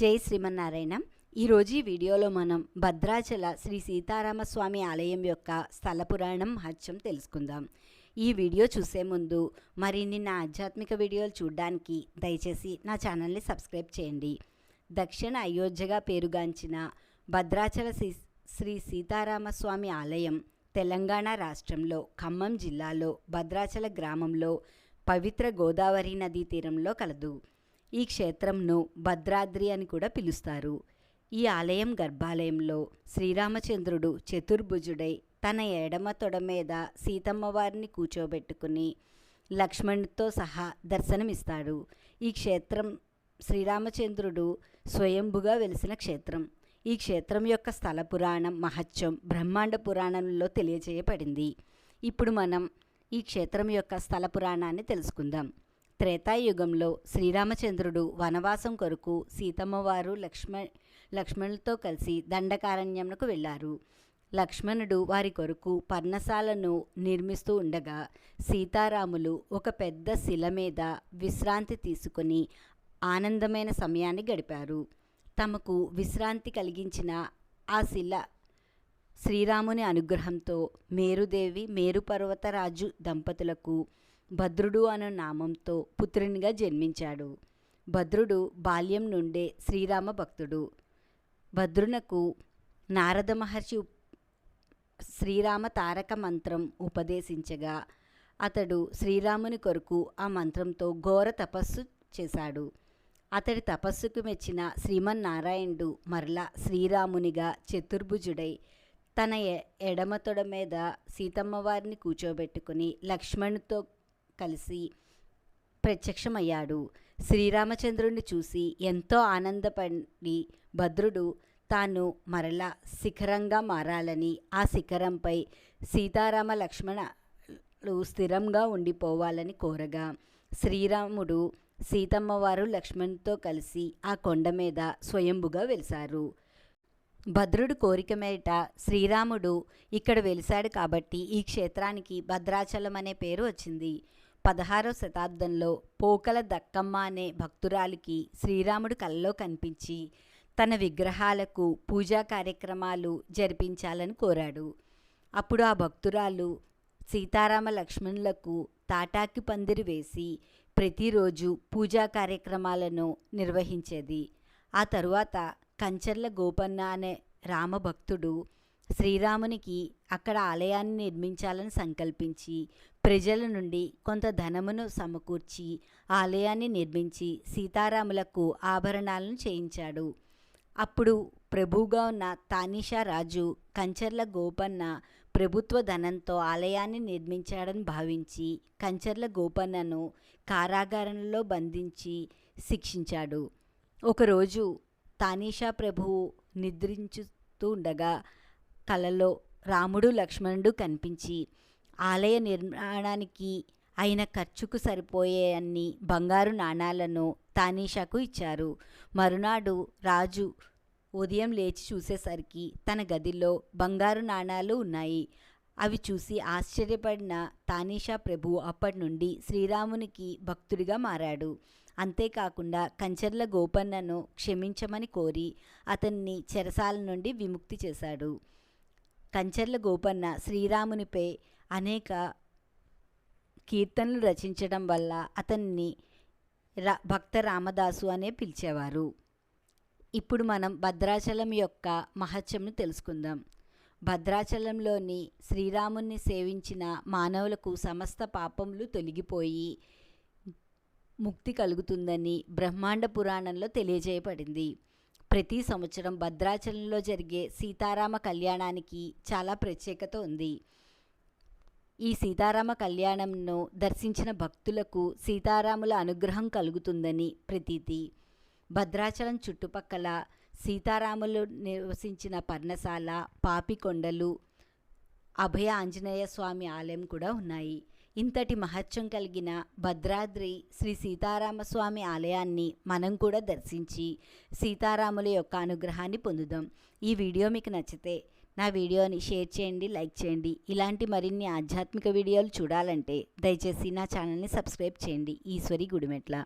జై శ్రీమన్నారాయణ. ఈరోజు ఈ వీడియోలో మనం భద్రాచల శ్రీ సీతారామస్వామి ఆలయం యొక్క స్థల పురాణం మహత్యం తెలుసుకుందాం. ఈ వీడియో చూసే ముందు మరిన్ని నా ఆధ్యాత్మిక వీడియోలు చూడడానికి దయచేసి నా ఛానల్ని సబ్స్క్రైబ్ చేయండి. దక్షిణ అయోధ్యగా పేరుగాంచిన భద్రాచల శ్రీ శ్రీ సీతారామస్వామి ఆలయం తెలంగాణ రాష్ట్రంలో ఖమ్మం జిల్లాలో భద్రాచల గ్రామంలో పవిత్ర గోదావరి నదీ తీరంలో కలదు. ఈ క్షేత్రంను భద్రాద్రి అని కూడా పిలుస్తారు. ఈ ఆలయం గర్భాలయంలో శ్రీరామచంద్రుడు చతుర్భుజుడై తన ఎడమ తొడ మీద సీతమ్మ వారిని కూర్చోబెట్టుకుని లక్ష్మణుడితో సహా దర్శనమిస్తాడు. ఈ క్షేత్రం శ్రీరామచంద్రుడు స్వయంభుగా వెలిసిన క్షేత్రం. ఈ క్షేత్రం యొక్క స్థల పురాణం మహత్యం బ్రహ్మాండ పురాణంలో తెలియజేయబడింది. ఇప్పుడు మనం ఈ క్షేత్రం యొక్క స్థల పురాణాన్ని తెలుసుకుందాం. త్రేతాయుగంలో శ్రీరామచంద్రుడు వనవాసం కొరకు సీతమ్మవారు లక్ష్మ లక్ష్మణులతో కలిసి దండకారణ్యంకు వెళ్ళారు. లక్ష్మణుడు వారి కొరకు పర్ణశాలను నిర్మిస్తూ ఉండగా సీతారాములు ఒక పెద్ద శిల మీద విశ్రాంతి తీసుకొని ఆనందమైన సమయాన్ని గడిపారు. తమకు విశ్రాంతి కలిగించిన ఆ శిల శ్రీరాముని అనుగ్రహంతో మేరుదేవి మేరుపర్వతరాజు దంపతులకు భద్రుడు అనే నామంతో పుత్రునిగా జన్మించాడు. భద్రుడు బాల్యం నుండే శ్రీరామ భక్తుడు. భద్రునకు నారద మహర్షి శ్రీరామ తారక మంత్రం ఉపదేశించగా అతడు శ్రీరాముని కొరకు ఆ మంత్రంతో ఘోర తపస్సు చేశాడు. అతడి తపస్సుకు మెచ్చిన శ్రీమన్నారాయణుడు మరలా శ్రీరామునిగా చతుర్భుజుడై తన ఎడమ తొడ మీద సీతమ్మవారిని కూర్చోబెట్టుకుని లక్ష్మణుతో కలిసి ప్రత్యక్షమయ్యాడు. శ్రీరామచంద్రుణ్ణి చూసి ఎంతో ఆనందపడి భద్రుడు తాను మరలా శిఖరంగా మారాలని ఆ శిఖరంపై సీతారామ లక్ష్మణలు స్థిరంగా ఉండిపోవాలని కోరగా శ్రీరాముడు సీతమ్మవారు లక్ష్మణ్తో కలిసి ఆ కొండ మీద స్వయంభుగా వెలిశారు. భద్రుడు కోరిక మేట శ్రీరాముడు ఇక్కడ వెలిశాడు కాబట్టి ఈ క్షేత్రానికి భద్రాచలం అనే పేరు వచ్చింది. పదహారవ శతాబ్దంలో పోకల దక్కమ్మ అనే భక్తురాలికి శ్రీరాముడు కలలో కనిపించి తన విగ్రహాలకు పూజా కార్యక్రమాలు జరిపించాలని కోరాడు. అప్పుడు ఆ భక్తురాలు సీతారామ లక్ష్మణులకు తాటాకి పందిరి వేసి ప్రతిరోజు పూజా కార్యక్రమాలను నిర్వహించేది. ఆ తరువాత కంచర్ల గోపన్న అనే రామభక్తుడు శ్రీరామునికి అక్కడ ఆలయాన్ని నిర్మించాలని సంకల్పించి ప్రజల నుండి కొంత ధనమును సమకూర్చి ఆలయాన్ని నిర్మించి సీతారాములకు ఆభరణాలను చేయించాడు. అప్పుడు ప్రభువుగా ఉన్న తానీషా రాజు కంచర్ల గోపన్న ప్రభుత్వ ధనంతో ఆలయాన్ని నిర్మించాడని భావించి కంచర్ల గోపన్నను కారాగారంలో బంధించి శిక్షించాడు. ఒకరోజు తానీషా ప్రభువు నిద్రించుతూ ఉండగా కలలో రాముడు లక్ష్మణుడు కనిపించి ఆలయ నిర్మాణానికి అయిన ఖర్చుకు సరిపోయే అన్ని బంగారు నాణాలను తానీషాకు ఇచ్చారు. మరునాడు రాజు ఉదయం లేచి చూసేసరికి తన గదిలో బంగారు నాణాలు ఉన్నాయి. అవి చూసి ఆశ్చర్యపడిన తానీషా ప్రభు అప్పటి నుండి శ్రీరామునికి భక్తుడిగా మారాడు. అంతేకాకుండా కంచర్ల గోపన్నను క్షమించమని కోరి అతన్ని చెరసాల నుండి విముక్తి చేశాడు. కంచర్ల గోపన్న శ్రీరామునిపై అనేక కీర్తనలు రచించడం వల్ల అతన్ని రా భక్త రామదాసు అనే పిలిచేవారు. ఇప్పుడు మనం భద్రాచలం యొక్క మహత్యంను తెలుసుకుందాం. భద్రాచలంలోని శ్రీరాముని సేవించిన మానవులకు సమస్త పాపములు తొలగిపోయి ముక్తి కలుగుతుందని బ్రహ్మాండ పురాణంలో తెలియజేయబడింది. ప్రతి సంవత్సరం భద్రాచలంలో జరిగే సీతారామ కళ్యాణానికి చాలా ప్రత్యేకత ఉంది. ఈ సీతారామ కళ్యాణంను దర్శించిన భక్తులకు సీతారాముల అనుగ్రహం కలుగుతుందని ప్రతీతి. భద్రాచలం చుట్టుపక్కల సీతారాములు నివసించిన పర్ణశాల పాపికొండలు అభయ ఆంజనేయ స్వామి ఆలయం కూడా ఉన్నాయి. ఇంతటి మహత్యం కలిగిన భద్రాద్రి శ్రీ సీతారామస్వామి ఆలయాన్ని మనం కూడా దర్శించి సీతారాముల యొక్క అనుగ్రహాన్ని పొందుదాం. ఈ వీడియో మీకు నచ్చితే నా వీడియోని షేర్ చేయండి లైక్ చేయండి. ఇలాంటి మరిన్ని ఆధ్యాత్మిక వీడియోలు చూడాలంటే దయచేసి నా ఛానల్ని సబ్స్క్రైబ్ చేయండి. ఈశ్వరి గుడిమెట్ల.